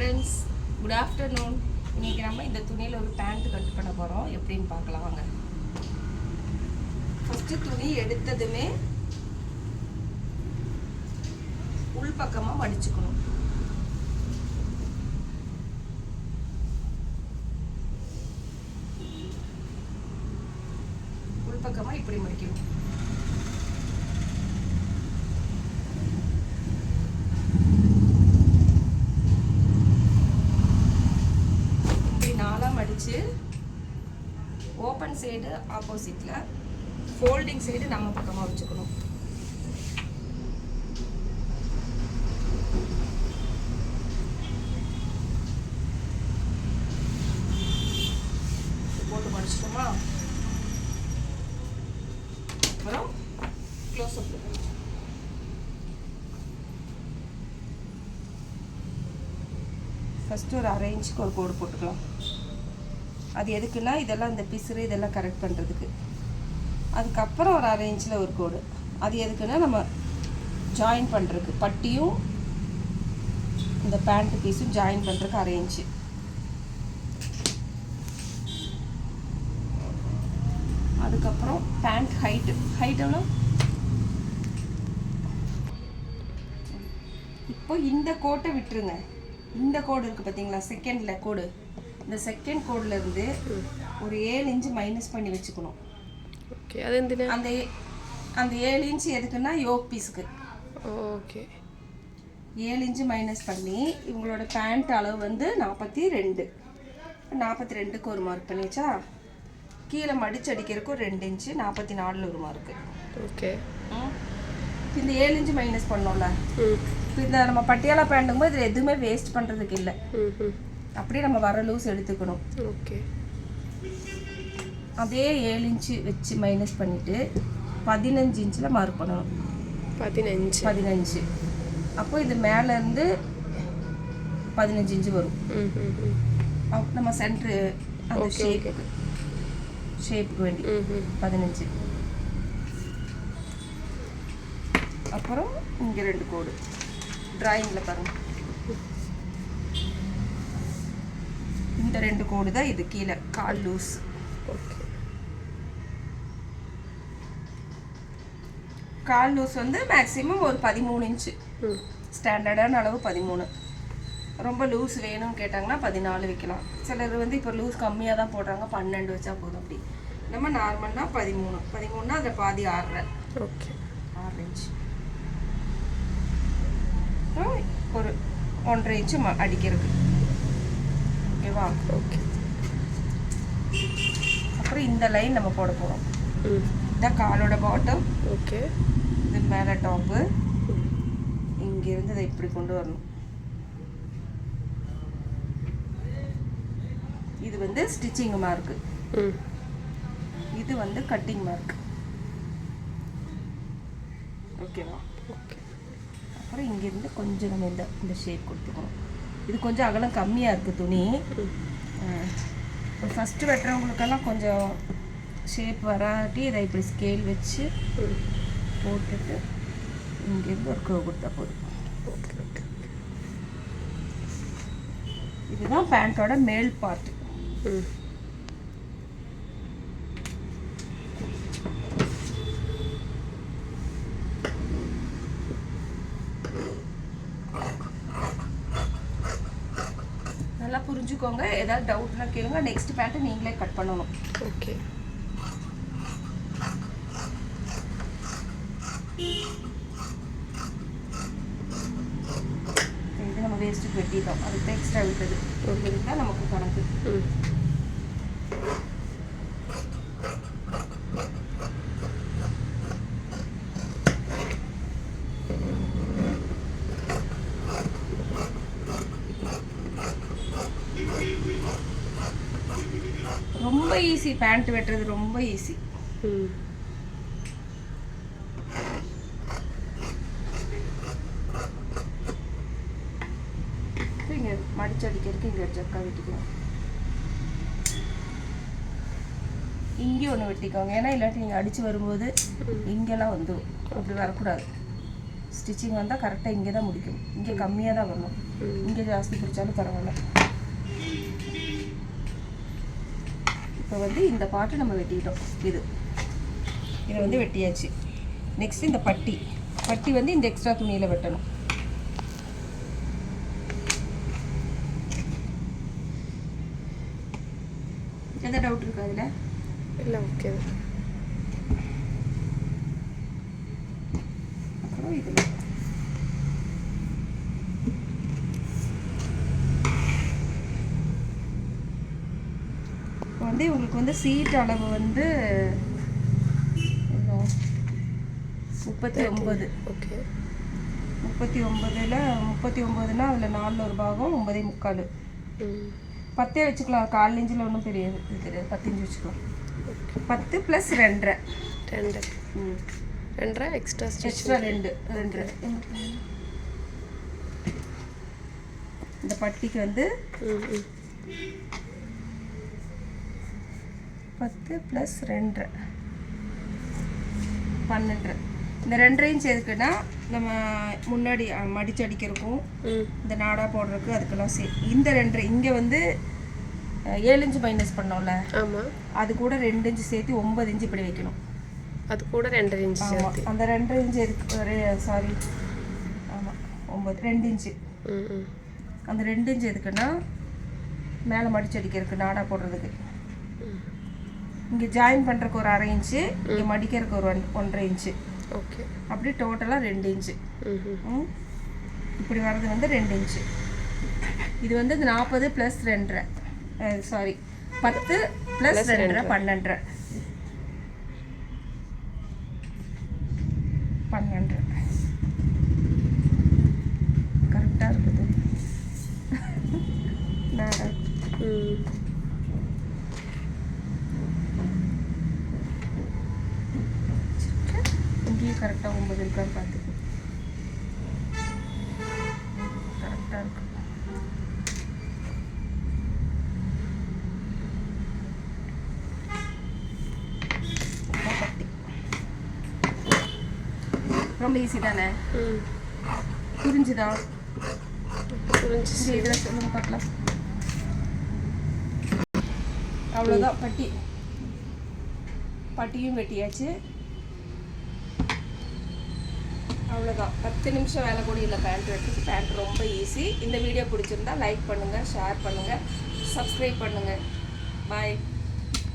Friends good afternoon இன்னைக்கு நம்ம இந்த துணியில் ஒரு பேண்ட் கட் பண்ண போகிறோம் எப்படின்னு பார்க்கலாம் வாங்க. ஃபஸ்ட்டு துணி எடுத்ததுமே உள்பக்கமாக மடிச்சுக்கணும் உள்பக்கமாக இப்படி மடிக்கணும் இப்படி வச்சு ஓப்பன் சைடு ஆப்போசிட்டில் ஃபோல்டிங் சைடு நம்ம பக்கமாக வச்சுக்கணும். போட்டு மடிச்சிட்டோமா? அப்புறம் க்ளோஸ் அப் ஃபஸ்ட்டு ஒரு அரை இன்ச்சுக்கு ஒரு கோடு போட்டுக்கலாம். அது எதுக்குன்னா இதெல்லாம் இந்த பிசுறு இதெல்லாம் கரெக்ட் பண்ணுறதுக்கு அதுக்கப்புறம் ஒரு அரை இன்ச்சில் ஒரு கோடு. அது எதுக்குன்னா நம்ம ஜாயின் பண்ணுறதுக்கு பட்டியும் இந்த பேண்ட் பீஸும் ஜாயின் பண்ணுறதுக்கு அரை இன்ச்சு அதுக்கப்புறம் பேண்ட் ஹைட்டு ஹைட் எவ்வளோ? இப்போ இந்த கோட்டை விட்டுருங்க. இந்த கோடு இருக்குது பார்த்தீங்களா செகண்டில் கோடு. இந்த செகண்ட் கோட்லேருந்து ஒரு ஏழு இன்ச்சு மைனஸ் பண்ணி வச்சுக்கணும். ஓகே அது எந்த அந்த அந்த ஏழு இன்ச்சு எதுக்குன்னா யோக் பீஸுக்கு. ஓகே ஏழு இன்ச்சு மைனஸ் பண்ணி இவங்களோட பேண்ட் அளவு வந்து நாற்பத்தி ரெண்டு. நாற்பத்தி ரெண்டுக்கு ஒரு மார்க் பண்ணிச்சா கீழே மடிச்சு அடிக்கிறதுக்கு ஒரு ரெண்டு இன்ச்சு நாற்பத்தி நாலில் ஒரு மார்க்கு ஓகே இந்த ஏழு இன்ச்சு மைனஸ் பண்ணோம்ல? இந்த நம்ம பட்டியாலா பேண்ட்டுங்கும் போது இதில் எதுவுமே வேஸ்ட் பண்ணுறதுக்கு இல்லை. அப்படியே நம்ம வர லூஸ் எடுத்துக்கணும். ஓகே. அதே ஏழு இன்ச்சு வச்சு மைனஸ் பண்ணிவிட்டு பதினஞ்சு இன்ச்சில் மார்க் பதினஞ்சு. பதினஞ்சு. அப்போ இது மேலேருந்து பதினஞ்சு இன்ச்சு வரும். நம்ம சென்ட்ரு அந்த ஷேப்புக்கு ஷேப்புக்கு வேண்டி. பதினஞ்சு. அப்புறம் இங்கே ரெண்டு கோடு. ட்ராயிங்கில் பாருங்கள் இந்த ரெண்டு கோடு தான் இது கீழே கால் லூஸ். ஓகே. கால் லூஸ் வந்து மேக்ஸிமம் ஒரு பதிமூணு இன்ச்சு. ஸ்டாண்டர்டான அளவு பதிமூணு. ரொம்ப லூஸ் வேணும்னு கேட்டாங்கன்னா பதினாலு வைக்கலாம். சிலர் வந்து இப்போ லூஸ் கம்மியாக தான் போடுறாங்க பன்னெண்டு வச்சா போதும் அப்படி. நம்ம நார்மல்னா பதிமூணு. பதிமூணுனா அதில் பாதி ஆறரை ஓகே. ஆறு இன்ச் அப்புறம் ஒரு ஒன்றரை இன்ச்சு ம அடிக்கிறது ஓகேவா? ஓகே. அப்புறம் இந்த லைன் நம்ம போட போகிறோம் இதான் காலோட பாட்டம் ஓகே. இது மேலே டாப்பு இங்கேருந்து இதை இப்படி கொண்டு வரணும். இது வந்து ஸ்டிச்சிங் மார்க்கு இது வந்து கட்டிங் மார்க் ஓகேவா? ஓகே. அப்புறம் இங்கேருந்து கொஞ்சம் நம்ம இந்த இந்த ஷேப் கொடுத்துக்கணும். இது கொஞ்சம் அகலம் கம்மியாக இருக்குது துணி. ஃபஸ்ட்டு வெட்டுறவங்களுக்கெல்லாம் கொஞ்சம் ஷேப் வராட்டி இதை இப்படி ஸ்கேல் வச்சு போட்டுட்டு இங்கேருந்து ஒரு curve கொடுத்தா போதும். இதுதான் பேண்ட்டோட மேல் பார்ட் ம் நல்லா புரிஞ்சுக்கோங்க. ஏதாவது டவுட்னா கேளுங்க. நெக்ஸ்ட் பேண்ட்டை நீங்களே கட் பண்ணணும். ஓகே இது நம்ம வேஸ்ட்டுக்கு வெட்டிட்டோம். அதுக்கு எக்ஸ்ட்ரா விட்டது. நமக்கு கணக்கு. ஈஸி பேண்ட் வெட்டுறது ரொம்ப ஈஸி இங்கே மடிச்சு அடிக்கிறதுக்கு இங்கே ஜக்கா வெட்டிக்கலாம். இங்கே ஒன்று வெட்டிக்கோங்க. ஏன்னா இல்லாட்டி நீங்கள் அடித்து வரும்போது இங்கெல்லாம் வந்துடும் அப்படி வரக்கூடாது. ஸ்டிச்சிங் வந்தால் கரெக்டாக இங்கே தான் முடிக்கணும் இங்கே கம்மியாக தான் வரணும் இங்கே ஜாஸ்தி பிடிச்சாலும் பரவாயில்ல. இப்போ வந்து இந்த பாட்டு நம்ம வெட்டிட்டோம். இது. இதை வந்து வெட்டியாச்சு. நெக்ஸ்ட் இந்த பட்டி. பட்டி வந்து இந்த எக்ஸ்ட்ரா துணியில் வெட்டணும். எந்த டவுட் இருக்கா அதில் இல்லை ஓகே அப்புறம் இதில் இப்போ வந்து உங்களுக்கு வந்து சீட் அளவு வந்து? முப்பத்தி ஒம்பது ஓகே. முப்பத்தி ஒம்பதில் முப்பத்தி ஒம்பதுனா அதில் நாலில் ஒரு பாகம் ஒம்பதே முக்கால். பத்தே வச்சுக்கலாம். கால் இன்ச்சில் ஒன்றும் பெரிய இது கிடையாது. பத்து இன்ச்சு வச்சுக்கலாம். பத்து ப்ளஸ் ரெண்டரை. ரெண்டு ம். ரெண்டரை எக்ஸ்ட்ரா எக்ஸ்ட்ரா ரெண்டு. ரெண்டு இந்த பட்டிக்கு வந்து பத்து ப்ளஸ் ரெண்டரை பன்னெண்டு. இந்த ரெண்டரை இன்ச் எதுக்குன்னா நம்ம முன்னாடி அஹ், மடிச்சு அடிக்கிறதுக்கும் ம். இந்த நாடா போடுறதுக்கு அதுக்கெல்லாம் சே இந்த ரெண்டரை இங்கே வந்து ஏழு இன்ச்சு மைனஸ் பண்ணோம்ல ஆமாம் அது கூட ரெண்டு இன்ச்சு சேர்த்து ஒன்பது இன்ச்சு இப்படி வைக்கணும். அது கூட ரெண்டரை இன்ச் ஆமாம் சேர்த்து. அந்த ரெண்டரை இன்ச்சு எதுக்கு சாரி ஆமாம் ஒம்பது ரெண்டு இன்ச்சு. அந்த ரெண்டு இன்ச்சு எதுக்குன்னா மேலே மடிச்சு அடிக்கிறதுக்கு நாடா போடுறதுக்கு. இங்கே ஜாயின் பண்ணுறதுக்கு ஒரு அரை இன்ச்சு இங்கே மடிக்கிறதுக்கு ஒரு ஒன் ஒன்றரை இன்ச்சு ஓகே அப்படி டோட்டலாக ரெண்டு இன்ச்சு. இப்படி வர்றது வந்து ரெண்டு இன்ச்சு இது வந்து நாற்பது ப்ளஸ் ரெண்டரை. சாரி பத்து ப்ளஸ் ரெண்டரை. பன்னெண்டரை கரெக்டாக இருக்குது நாடா ம் இங்கேயும் கரெக்டாக ஒம்பது இருக்கான்னு பார்த்துக்கோ கரெக்டாக இருக்கு. ரொம்ப ஈஸி தானே? புரிஞ்சுதா? புரிஞ்சு இதில் சொல்லுங்க பார்க்கலாம் அவ்வளோதான் பட்டி. பட்டியும் வெட்டியாச்சு. அவ்வளோதான் பத்து நிமிஷம் வேலை கூட இல்லை பேண்ட் வெட்டுறது பேண்ட் ரொம்ப ஈஸி இந்த வீடியோ பிடிச்சிருந்தா லைக் பண்ணுங்கள் ஷேர் பண்ணுங்கள் சப்ஸ்கிரைப் பண்ணுங்கள் பாய்